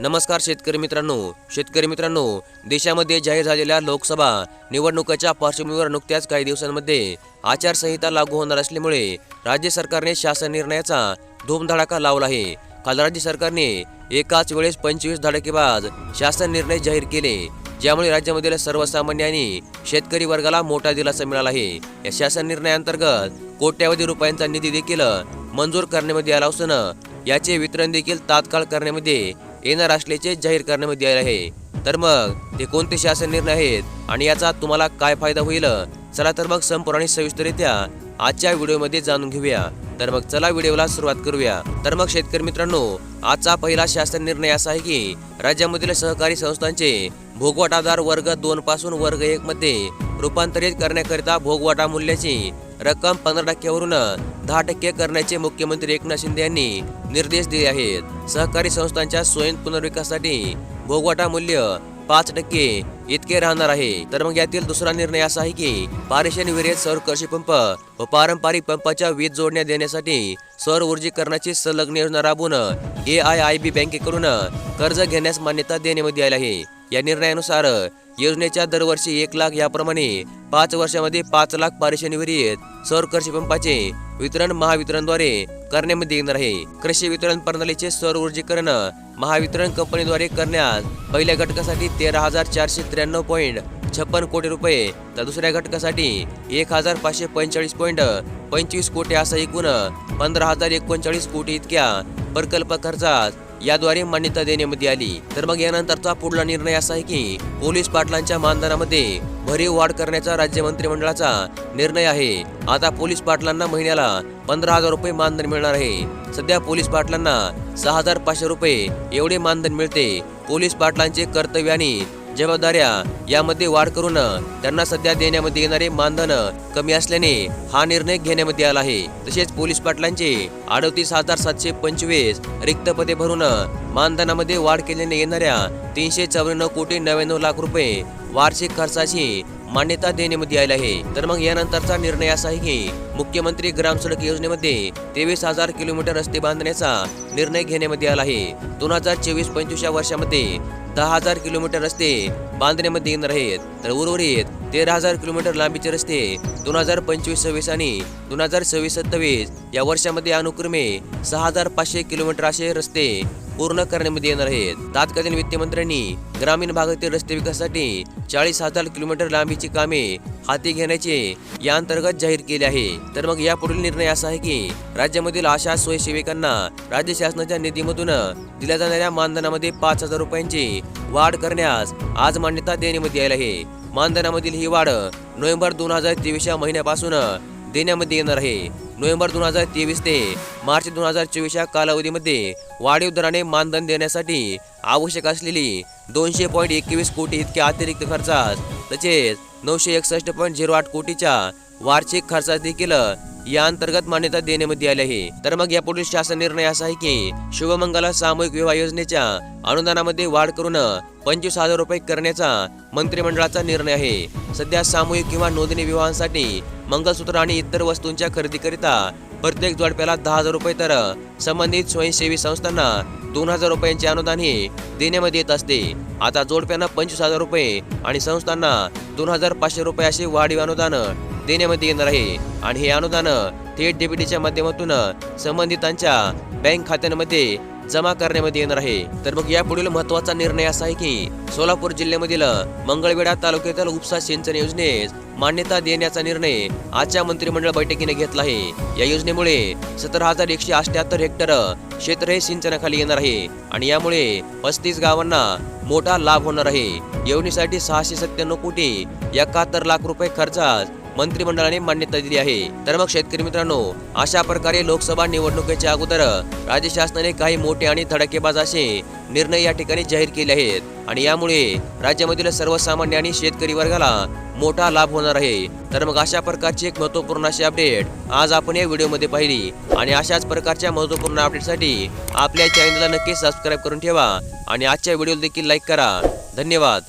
नमस्कार शेतकरी मित्रांनो. शेतकरी मित्रांनो देशामध्ये जाहीर झालेल्या लोकसभा निवडणुकीच्या पार्श्वभूमीवर नुकत्याच काही दिवसांमध्ये आचारसंहिता लागू होणार असल्यामुळे राज्य सरकारने शासन निर्णयाचा धूमधडाका लावला आहे. काल राज्य सरकारने एकाच वेळेस पंचवीस धडाकेबाज शासन निर्णय जाहीर केले ज्यामुळे राज्यामधील सर्वसामान्य आणि शेतकरी वर्गाला मोठा दिलासा मिळाला आहे. या शासन निर्णयाअंतर्गत कोट्यावधी रुपयांचा निधी देखील मंजूर करण्यामध्ये आला असून याचे वितरण देखील तात्काळ करण्यामध्ये येणार असल्याचे जाहीर करण्यामध्ये आले आहे. तर मग ते कोणते शासन निर्णय आहेत आणि याचा तुम्हाला काय फायदा होईल? चला तर मग संपूर्ण आणि आजच्या व्हिडिओमध्ये जाणून घेऊया. तर मग चला व्हिडिओला सुरुवात करूया. तर मग शेतकरी मित्रांनो आजचा पहिला शासन निर्णय असा आहे की राज्यामधील सहकारी संस्थांचे भोगवटादार वर्ग दोन पासून वर्ग एक मध्ये रूपांतरित करण्याकरिता भोगवाटा मूल्याची रक्कम पंधरा टक्क्यावरून दहा टक्के करण्याचे मुख्यमंत्री एकनाथ शिंदे यांनी निर्देश दिले आहेत. सहकारी संस्थांच्या स्वयं पुनर्विकासासाठी भोगवटा मूल्य पाच टक्के इतके राहणार आहे. तर मग यातील दुसरा निर्णय असा आहे की पारेषण विहिरीत सौर कृषी पंप व पारंपरिक पंपाच्या वीज जोडण्या देण्यासाठी सौर ऊर्जीकरणाची संलग्न योजना राबवून ए आय आय बी बँकेकडून कर्ज घेण्यास मान्यता देण्यामध्ये आली आहे. या निर्णयानुसार योजनेच्या दरवर्षी एक लाख याप्रमाणे पाच वर्षामध्ये पाच लाख पारेषण सौर कृषी पंपाचे वितरण महावितरणद्वारे करण्यामध्ये येणार आहे. कृषी वितरण प्रणालीचे सौर ऊर्जीकरण महावितरण कंपनीद्वारे करण्यास पहिल्या घटकासाठी तेरा हजार चारशे त्र्याण्णव पॉईंट छप्पन कोटी रुपये तर दुसऱ्या घटकासाठी एक हजार पाचशे पंचेचाळीस पॉईंट पंचवीस कोटी असा एकूण पंधरा हजार एकोणचाळीस कोटी इतक्या प्रकल्प खर्चात याद्वारे मान्यता देण्यामध्ये आली. तर मग यानंतरचा पुढला निर्णय असा आहे की पोलीस पाटलांच्या मानधनामध्ये भरीव वाढ करण्याचा राज्य मंत्रिमंडळाचा निर्णय आहे. आता पोलीस पाटलांना महिन्याला पंधरा हजार रुपये मानधन मिळणार आहे. सध्या पोलीस पाटलांना सहा हजार पाचशे रुपये एवढे मानधन मिळते. पोलीस पाटलांचे कर्तव्य आणि जबाबदाऱ्या यामध्ये वाढ करून त्यांना सध्या देण्यामध्ये येणारे मानधन कमी असल्याने हा निर्णय घेण्यामध्ये आला आहे. तसेच पोलीस पाटलांचे अडतीस हजार सातशे पंचवीस रिक्त पदे भरून मानधनामध्ये वाढ केल्याने येणाऱ्या तीनशे चौऱ्याण्णव कोटी नव्याण्णव लाख रुपये वार्षिक खर्चाची मान्यता देण्यामध्ये आली आहे. तर मग यानंतरचा निर्णय असा आहे की मुख्यमंत्री ग्राम सडक योजनेमध्ये तेवीस हजार किलोमीटर रस्ते बांधण्याचा निर्णय घेण्यामध्ये आला आहे. दोन हजार चोवीस पंचवीस या वर्षामध्ये दहा हजार किलोमीटर रस्ते बांधण्यामध्ये येणार आहेत. तर उर्वरित तेरा हजार किलोमीटर लांबीचे रस्ते दोन हजार पंचवीस सव्वीस आणि दोन हजार सव्वीस सत्तावीस या वर्षामध्ये अनुक्रमे सहा हजार पाचशे किलोमीटर असे रस्ते पूर्ण करण्यामध्ये येणार आहेत. तत्कालीन वित्तमंत्र्यांनी ग्रामीण भागातील रस्ते विकासासाठी चाळीस हजार किलोमीटर लांबीची कामे हाती घेण्याचे या अंतर्गत जाहीर केले आहे. तर मग या पुढील निर्णय असा आहे की राज्यामधील आशा स्वयंसेविकांना राज्य शासनाच्या निधीमधून दिल्या जाणाऱ्या मानधनामध्ये पाच हजार रुपयांची वाढ करण्यास आज मान्यता देण्यामध्ये आली आहे. मानधनामधील ही वाढ नोव्हेंबर दोन हजार तेवीस या महिन्यापासून देण्यामध्ये येणार आहे. नोव्हेंबर दोन हजार तेवीस ते मार्च दोन हजार चोवीस या कालावधीमध्ये वाढीव दराने मानधन देण्यासाठी आवश्यक असलेली दोनशे पॉईंट एकवीस कोटी इतक्या अतिरिक्त खर्चास तसेच नऊशे एकसष्ट पॉईंट झिरो आठ कोटीच्या वार्षिक खर्चास देखील या अंतर्गत मान्यता देण्यामध्ये आली आहे. तर मग यापुढील शासन निर्णय असा आहे की शुभमंगला सामूहिक विवाह योजनेच्या अनुदानामध्ये वाढ करून पंचवीस हजार रुपये करण्याचा मंत्रिमंडळाचा निर्णय आहे. सध्या सामूहिक किंवा नोंदणी विवाहांसाठी मंगळसूत्र आणि इतर वस्तूंच्या खरेदीकरिता प्रत्येक जोडप्याला दहा हजार रुपये तर संबंधित स्वयंसेवी संस्थांना दोन हजार रुपयांचे अनुदान हे देण्यामध्ये येत असते. आता जोडप्यांना पंचवीस हजार रुपये आणि संस्थांना दोन हजार पाचशे रुपये असे वाढीव अनुदान देण्यामध्ये येणार आहे. आणि हे अनुदान थेट डेबिटीच्या माध्यमातून संबंधितांच्या बँक खात्यांमध्ये जमा करण्यामध्ये येणार आहे. तर मग यापुढील महत्त्वाचा निर्णय असा आहे की सोलापूर जिल्ह्यामधील मंगळवेढा तालुक्यातील उपसा सिंचन योजनेस मान्यता देण्याचा निर्णय आजच्या मंत्रिमंडळ बैठकीने घेतला आहे. या योजनेमुळे सतरा हजार एकशे अठ्याहत्तर हेक्टर क्षेत्र हे सिंचनाखाली येणार आहे. आणि यामुळे पस्तीस गावांना मोठा लाभ होणार आहे. योजनेसाठी सहाशे सत्त्याण्णव कोटी एकाहत्तर लाख रुपये खर्चात मंत्रिमंडळाने मान्यता दिली आहे. तर मग शेतकरी मित्रांनो अशा प्रकारे लोकसभा निवडणुकीच्या अगोदर राज्य शासनाने काही मोठे आणि धडकेबाज असे निर्णय या ठिकाणी जाहीर केले आहेत. आणि यामुळे राज्यामधील सर्वसामान्य आणि शेतकरी वर्गाला मोठा लाभ होणार आहे. तर मग अशा प्रकारची एक महत्त्वपूर्ण अशी अपडेट आज आपण या व्हिडिओमध्ये पाहिली. आणि अशाच प्रकारच्या महत्त्वपूर्ण अपडेटसाठी आपल्या चॅनलला नक्की सबस्क्राईब करून ठेवा. आणि आजच्या व्हिडिओ देखील लाईक करा. धन्यवाद.